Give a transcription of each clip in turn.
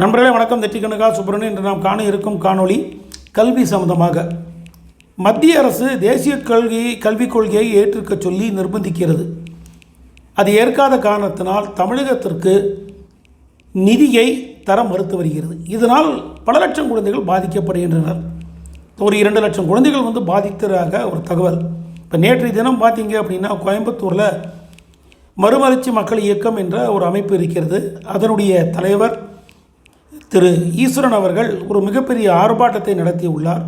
நண்பர்களே வணக்கம். நெற்றிக்கணுகா சுப்பிரமணியன் இன்று நாம் காண இருக்கும் காணொளி கல்வி சம்பந்தமாக. மத்திய அரசு தேசிய கல்வி கல்விக் கொள்கையை ஏற்றிருக்க சொல்லி நிர்பந்திக்கிறது. அது ஏற்காத காரணத்தினால் தமிழகத்திற்கு நிதியை தர மறுத்து வருகிறது. இதனால் பல லட்சம் குழந்தைகள் பாதிக்கப்படுகின்றனர். ஒரு இரண்டு லட்சம் குழந்தைகள் வந்து பாதித்ததாக ஒரு தகவல். இப்போ நேற்றைய தினம் பார்த்தீங்க அப்படின்னா கோயம்புத்தூரில் மறுமலர்ச்சி மக்கள் இயக்கம் என்ற ஒரு அமைப்பு இருக்கிறது. அதனுடைய தலைவர் திரு ஈஸ்வரன் அவர்கள் ஒரு மிகப்பெரிய ஆர்ப்பாட்டத்தை நடத்தியுள்ளார்.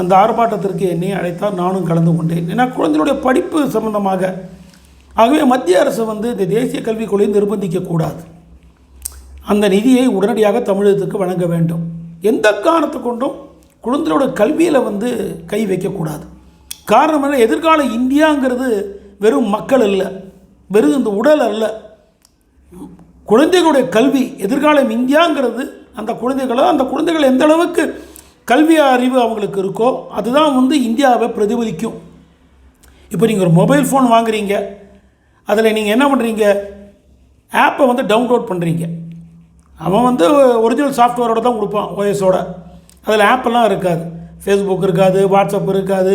அந்த ஆர்ப்பாட்டத்திற்கு என்னை அழைத்தார் நானும் கலந்து கொண்டேன். ஏன்னா குழந்தைகளுடைய படிப்பு சம்பந்தமாக ஆகவே மத்திய அரசு வந்து இந்த தேசிய கல்விக் கொள்கையை நிர்பந்திக்கக்கூடாது அந்த நிதியை உடனடியாக தமிழகத்துக்கு வழங்க வேண்டும். எந்த காரணத்தை கொண்டும் குழந்தையோட கல்வியில் வந்து கை வைக்கக்கூடாது காரணம் என்ன? எதிர்கால இந்தியாங்கிறது வெறும் மக்கள் அல்ல வெறும் இந்த உடல் அல்ல. குழந்தைகளுடைய கல்வி எதிர்காலம் இந்தியாங்கிறது அந்த குழந்தைகளோ அந்த குழந்தைகள் எந்த அளவுக்கு கல்வி அறிவு அவங்களுக்கு இருக்கோ அதுதான் வந்து இந்தியாவை பிரதிபலிக்கும். இப்போ நீங்கள் ஒரு மொபைல் ஃபோன் வாங்குறீங்க. அதில் நீங்கள் என்ன பண்ணுறீங்க ஆப்பை வந்து டவுன்லோட் பண்ணுறீங்க அவன் வந்து ஒரிஜினல் சாஃப்ட்வேரோட தான் கொடுப்பான் ஓஎஸோட அதில் ஆப்பெல்லாம் இருக்காது. ஃபேஸ்புக் இருக்காது வாட்ஸ்அப் இருக்காது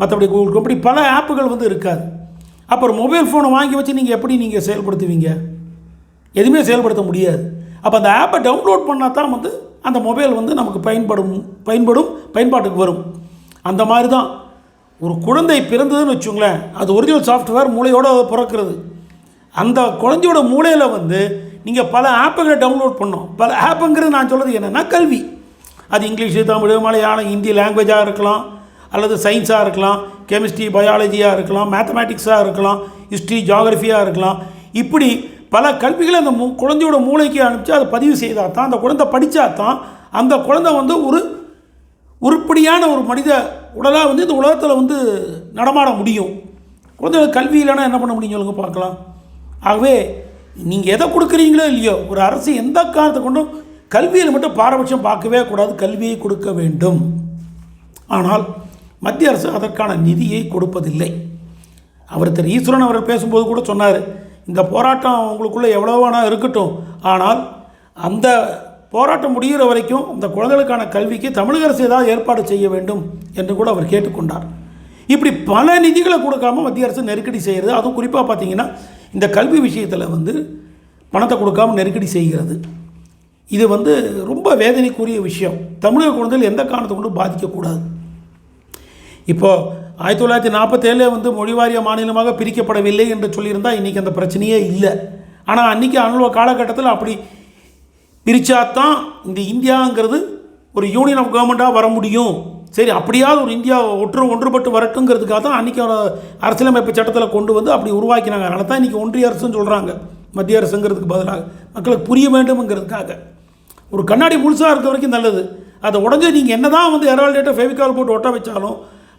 மற்றபடி கூகுள் இப்படி பல ஆப்புகள் வந்து இருக்காது. அப்புறம் மொபைல் ஃபோனை வாங்கி வச்சு நீங்கள் எப்படி நீங்கள் செயல்படுத்துவீங்க? எதுவுமே செயல்படுத்த முடியாது. அப்போ அந்த ஆப்பை டவுன்லோட் பண்ணால் தான் வந்து அந்த மொபைல் வந்து நமக்கு பயன்படும் பயன்படும் பயன்பாட்டுக்கு வரும். அந்த மாதிரி தான் ஒரு குழந்தை பிறந்ததுன்னு வச்சுங்களேன் அது ஒரிஜினல் சாஃப்ட்வேர் மூளையோட பிறக்கிறது. அந்த குழந்தையோட மூளையில் வந்து நீங்கள் பல ஆப்புகளை டவுன்லோட் பண்ணோம் பல ஆப்புங்கிறது நான் சொல்கிறது என்னென்னா கல்வி. அது இங்கிலீஷு தமிழ் மலையாளம் ஹிந்தி லாங்குவேஜாக இருக்கலாம் அல்லது சயின்ஸாக இருக்கலாம் கெமிஸ்ட்ரி பயாலஜியாக இருக்கலாம் மேத்தமேட்டிக்ஸாக இருக்கலாம் ஹிஸ்ட்ரி ஜாகிரஃபியாக இருக்கலாம். இப்படி பல கல்விகளை அந்த மூ குழந்தையோட மூளைக்கு அனுப்பிச்சு அதை பதிவு செய்தால் தான் அந்த குழந்தை படித்தா தான் அந்த குழந்தை வந்து ஒரு உருப்படியான ஒரு மனித உடலாக வந்து இந்த உலகத்தில் வந்து நடமாட முடியும். குழந்தைகள் கல்வி இல்லைன்னா என்ன பண்ண முடியும் சொல்லுங்க பார்க்கலாம். ஆகவே நீங்கள் எதை கொடுக்குறீங்களோ இல்லையோ ஒரு அரசு எந்த காரணத்தை கொண்டும் கல்வியில் மட்டும் பாரபட்சம் பார்க்கவே கூடாது கல்வியை கொடுக்க வேண்டும். ஆனால் மத்திய அரசு அதற்கான நிதியை கொடுப்பதில்லை. அவர் திரு ஈஸ்வரன் அவர்கள் பேசும்போது கூட சொன்னார் இந்த போராட்டம் உங்களுக்குள்ளே எவ்வளோவானா இருக்கட்டும். ஆனால் அந்த போராட்டம் முடிகிற வரைக்கும் இந்த குழந்தைகளுக்கான கல்விக்கு தமிழக அரசு ஏதாவது ஏற்பாடு செய்ய வேண்டும் என்று கூட அவர் கேட்டுக்கொண்டார். இப்படி பல நிதிகளை கொடுக்காம மத்திய அரசு நெருக்கடி செய்கிறது அதுவும் குறிப்பாக பார்த்திங்கன்னா இந்த கல்வி விஷயத்தில் வந்து பணத்தை கொடுக்காம நெருக்கடி செய்கிறது. இது வந்து ரொம்ப வேதனைக்குரிய விஷயம். தமிழக குழந்தைகள் எந்த காரணத்தை கொண்டும் பாதிக்கக்கூடாது. இப்போது ஆயிரத்தி தொள்ளாயிரத்தி நாற்பத்தேழில் வந்து மொழிவாரிய மாநிலமாக பிரிக்கப்படவில்லை என்று சொல்லியிருந்தால் இன்றைக்கி அந்த பிரச்சனையே இல்லை. ஆனால் அன்றைக்கி அனுபவ காலகட்டத்தில் அப்படி பிரித்தாதான் இந்த இந்தியாங்கிறது ஒரு யூனியன் ஆஃப் கவர்மெண்ட்டாக வர முடியும். சரி அப்படியாவது ஒரு இந்தியா ஒற்று ஒன்றுபட்டு வரட்டுங்கிறதுக்காக தான் அன்றைக்கி அரசியலமைப்பு சட்டத்தில் கொண்டு வந்து அப்படி உருவாக்கினாங்க. அதனால தான் இன்றைக்கி ஒன்றிய அரசுன்னு சொல்கிறாங்க மத்திய அரசுங்கிறதுக்கு பதிலாக. மக்களுக்கு புரிய வேண்டும்ங்கிறதுக்காக. ஒரு கண்ணாடி முழுசாக இருக்க வரைக்கும் நல்லது. அதை உடஞ்சி நீங்கள் என்ன தான் வந்து எரால்டேட்டை ஃபெவிகால் போட்டு ஒட்ட வச்சாலும்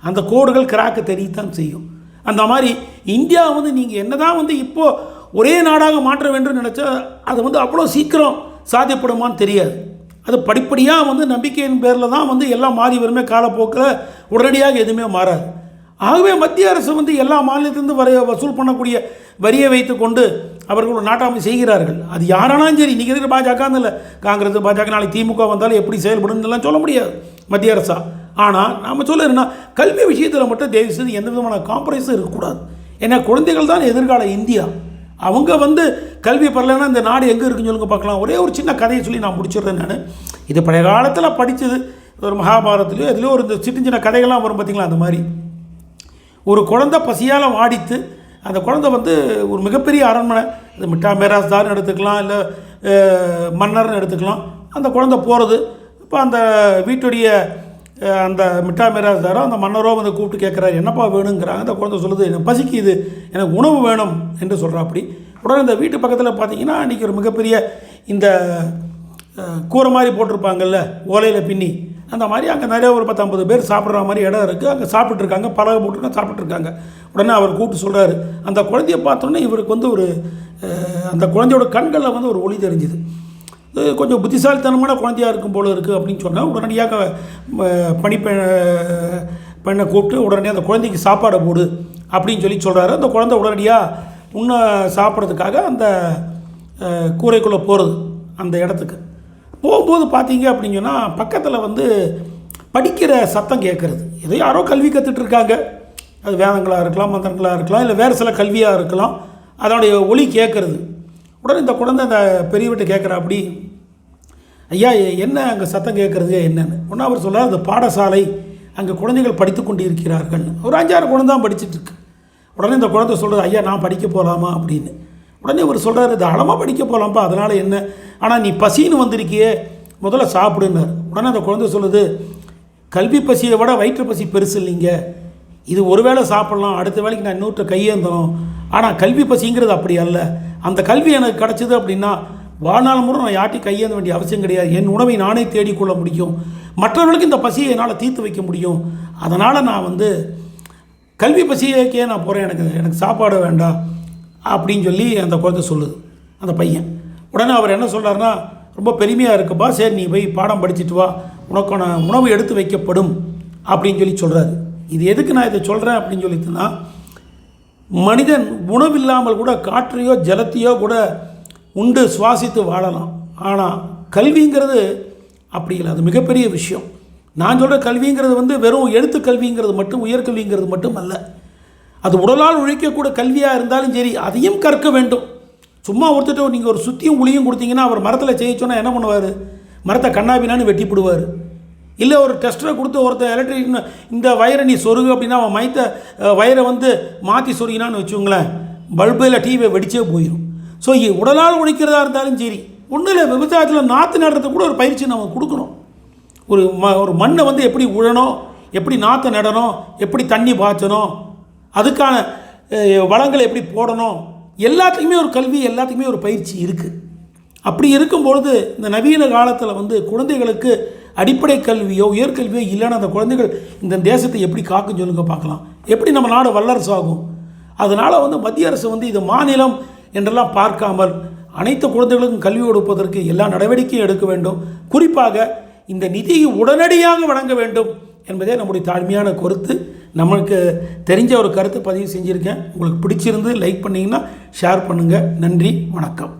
அந்த கோடுகள் கிராக்கு தெரியத்தான் செய்யும். அந்த மாதிரி இந்தியா வந்து நீங்கள் என்ன தான் வந்து இப்போது ஒரே நாடாக மாற்ற வேண்டும் நினச்சா அது வந்து அவ்வளோ சீக்கிரம் சாத்தியப்படுமான்னு தெரியாது. அது படிப்படியாக வந்து நம்பிக்கையின் பேரில் தான் வந்து எல்லாம் மாறி வருமே காலப்போக்கில் உடனடியாக எதுவுமே மாறாது. ஆகவே மத்திய அரசு வந்து எல்லா மாநிலத்திலிருந்து வர வசூல் பண்ணக்கூடிய வரியை வைத்து கொண்டு அவர்கள் ஒரு நாட்டாமை செய்கிறார்கள். அது யாரானாலும் சரி இன்றைக்கி இருக்கிற பாஜக இல்லை. காங்கிரஸ் பாஜக நாளைக்கு திமுக வந்தாலும் எப்படி செயல்படும் சொல்ல முடியாது. மத்திய அரசா. ஆனால் நாம் சொல்லுறேன்னா கல்வி விஷயத்தில் மட்டும் தயவு செய்து எந்த விதமான காம்ப்ரமைஸும் இருக்கக்கூடாது. ஏன்னா குழந்தைகள் தான் எதிர்கால இந்தியா. அவங்க வந்து கல்வி பரலன்னா இந்த நாடு எங்கே இருக்குன்னு சொல்லுங்க பார்க்கலாம். ஒரே ஒரு சின்ன கதையை சொல்லி நான் முடிச்சிடுறேன் நான். இது பழைய காலத்தில் படித்தது ஒரு மகாபாரதத்துலையோ இதுலேயோ ஒரு இந்த சின்ன சின்ன கதைகள்லாம் வரும் பார்த்திங்களா அந்த மாதிரி. ஒரு குழந்தை பசியால் வாடித்து அந்த குழந்தை வந்து ஒரு மிகப்பெரிய அரண்மனை இது மிட்டா மேராஸ்தார்னு எடுத்துக்கலாம் இல்லை மன்னர்னு எடுத்துக்கலாம். அந்த குழந்தை போகிறது இப்போ அந்த வீட்டுடைய அந்த மிட்டா மிராஸ்தாரோ அந்த மன்னரோ வந்து கூப்பிட்டு கேட்குறாரு என்னப்பா வேணுங்கிறாங்க? அந்த குழந்தை சொல்லுது எனக்கு பசிக்குது எனக்கு உணவு வேணும் என்று சொல்கிறாப்படி உடனே இந்த வீட்டு பக்கத்தில் பார்த்தீங்கன்னா இன்றைக்கி ஒரு மிகப்பெரிய இந்த கூரை மாதிரி போட்டிருப்பாங்கல்ல ஓலையில் பின்னி. அந்த மாதிரி அங்கே நிறைய ஒரு பத்தம்பது பேர் சாப்பிட்ற மாதிரி இடம் இருக்குது அங்கே சாப்பிட்ருக்காங்க பலகை போட்டுருக்காங்க சாப்பிட்ருக்காங்க உடனே அவர் கூப்பிட்டு சொல்கிறாரு அந்த குழந்தைய பார்த்தோன்னே இவருக்கு வந்து ஒரு அந்த குழந்தையோட கண்களில் வந்து ஒரு ஒளி தெரிஞ்சுது. கொஞ்சம் புத்திசாலித்தனமான குழந்தையாக இருக்கும் போல் இருக்குது அப்படின்னு சொன்னால் உடனடியாக பணிப்ப பெண்ணை கூப்பிட்டு உடனே அந்த குழந்தைக்கு சாப்பாடை போடு அப்படின்னு சொல்லி சொல்கிறாரு அந்த குழந்தை உடனடியாக உண்ண சாப்பிட்றதுக்காக அந்த கூரைக்குள்ளே போகிறது அந்த இடத்துக்கு. போகும்போது பார்த்தீங்க அப்படின்னு சொன்னால் பக்கத்தில் வந்து படிக்கிற சத்தம் கேட்குறது ஏதோ யாரோ கல்வி கற்றுட்ருக்காங்க அது வேதங்களாக இருக்கலாம் மந்திரங்களாக இருக்கலாம் இல்லை வேறு சில கல்வியாக இருக்கலாம். அதனுடைய ஒலி கேட்குறது உடனே இந்த குழந்தை அந்த பெரியவர்கிட்ட கேட்குறா அப்படி ஐயா என்ன அங்கே சத்தம் கேட்குறது என்னன்னு? ஒன்றா அவர் சொல்றார் அந்த பாடசாலை அங்கே குழந்தைகள் படித்து கொண்டு இருக்கிறார்கள் ஒரு அஞ்சாறு குழந்தை தான் படிச்சுட்டு இருக்கு. உடனே இந்த குழந்தை சொல்கிறது ஐயா நான் படிக்க போகலாமா அப்படின்னு. உடனே அவர் சொல்கிறாரு தாராளமாக படிக்க போகலாம்ப்பா அதனால் என்ன? ஆனால் நீ பசின்னு வந்திருக்கியே முதல்ல சாப்பிடுன்னார். உடனே அந்த குழந்தை சொல்லுது கல்வி பசியை விட வயிற்று பசி பெருசு இல்லைங்க. இது ஒரு வேளை சாப்பிட்லாம் அடுத்த வேளைக்கு நான் இன்னொருத்த கையேந்தணும். ஆனால் கல்வி பசிங்கிறது அப்படி அல்ல. அந்த கல்வி எனக்கு கிடச்சிது அப்படின்னா வாழ்நாள் முறை நான் யார்ட்டையும் கையேந்த வேண்டிய அவசியம் கிடையாது. என் உணவை நானே தேடிக்கொள்ள முடியும். மற்றவர்களுக்கு இந்த பசியை என்னால் தீர்த்து வைக்க முடியும். அதனால் நான் வந்து கல்வி பசியக்கே நான் போகிறேன் எனக்கு எனக்கு சாப்பாடு வேண்டாம் அப்படின்னு சொல்லி அந்த குழந்தை சொல்லுது அந்த பையன். உடனே அவர் என்ன சொல்கிறாருன்னா ரொம்ப பெருமையாக இருக்குப்பா. சரி நீ போய் பாடம் படிச்சுட்டு வா. உனக்கான உணவு எடுத்து வைக்கப்படும். அப்படின்னு சொல்லி சொல்கிறாரு இது எதுக்கு நான் இதை சொல்கிறேன் அப்படின்னு சொல்லிட்டுனா மனிதன் உணவில்லாமல் கூட காற்றையோ ஜலத்தையோ கூட உண்டு சுவாசித்து வாழலாம். ஆனால் கல்விங்கிறது அப்படி இல்லை. அது மிகப்பெரிய விஷயம். நான் சொல்கிற கல்விங்கிறது வந்து வெறும் எழுத்து கல்விங்கிறது மட்டும் உயர்கல்விங்கிறது மட்டும் அல்ல. அது உடலால் உழைக்கக்கூட கல்வியாக இருந்தாலும் சரி அதையும் கற்க வேண்டும். சும்மா ஒருத்தட்ட நீங்கள் ஒரு சுத்தியும் உளியும் கொடுத்தீங்கன்னா அவர் மரத்தில் செய்ய சொன்னால் என்ன பண்ணுவார்? மரத்தை கண்ணாபினான்னு வெட்டி போடுவார் இல்லை ஒரு டெஸ்டரை கொடுத்து ஒருத்தர் எலக்ட்ரிக் இந்த வயரை நீ சொருகு அப்படின்னா அவன் மைத்த வயரை வந்து மாற்றி சொருகினான்னு வச்சுக்கோங்களேன் பல்பில் டிவியை வெடிச்சே போயிடும் ஸோ உடலால் உழைக்கிறதா இருந்தாலும் சரி ஒன்றும் இல்லை விவசாயத்தில் நாற்று நடுறதுக்கு கூட ஒரு பயிற்சி நம்ம கொடுக்கணும். ஒரு ம ஒரு மண்ணை வந்து எப்படி உழணும் எப்படி நாற்றை நடணும் எப்படி தண்ணி பாய்ச்சணும் அதுக்கான வளங்களை எப்படி போடணும் எல்லாத்துக்குமே ஒரு கல்வி எல்லாத்துக்குமே ஒரு பயிற்சி இருக்குது அப்படி இருக்கும் பொழுது இந்த நவீன காலத்தில் வந்து குழந்தைகளுக்கு அடிப்படை கல்வியோ உயர்கல்வியோ இல்லைன்னா அந்த குழந்தைகள் இந்த தேசத்தை எப்படி காக்கும் சொல்லுங்க பார்க்கலாம். எப்படி நம்ம நாடு வல்லரசு ஆகும்? அதனால் வந்து மத்திய அரசு வந்து இது மாநிலம் என்றெல்லாம் பார்க்காமல் அனைத்து குழந்தைகளுக்கும் கல்வி கொடுப்பதற்கு எல்லா நடவடிக்கையும் எடுக்க வேண்டும். குறிப்பாக இந்த நிதியை உடனடியாக வழங்க வேண்டும் என்பதே நம்முடைய தாழ்மையான கருத்து. நம்மளுக்கு தெரிஞ்ச ஒரு கருத்து பதிவு செஞ்சுருக்கேன். உங்களுக்கு பிடிச்சிருந்து லைக் பண்ணிங்கன்னா ஷேர் பண்ணுங்கள் நன்றி வணக்கம்.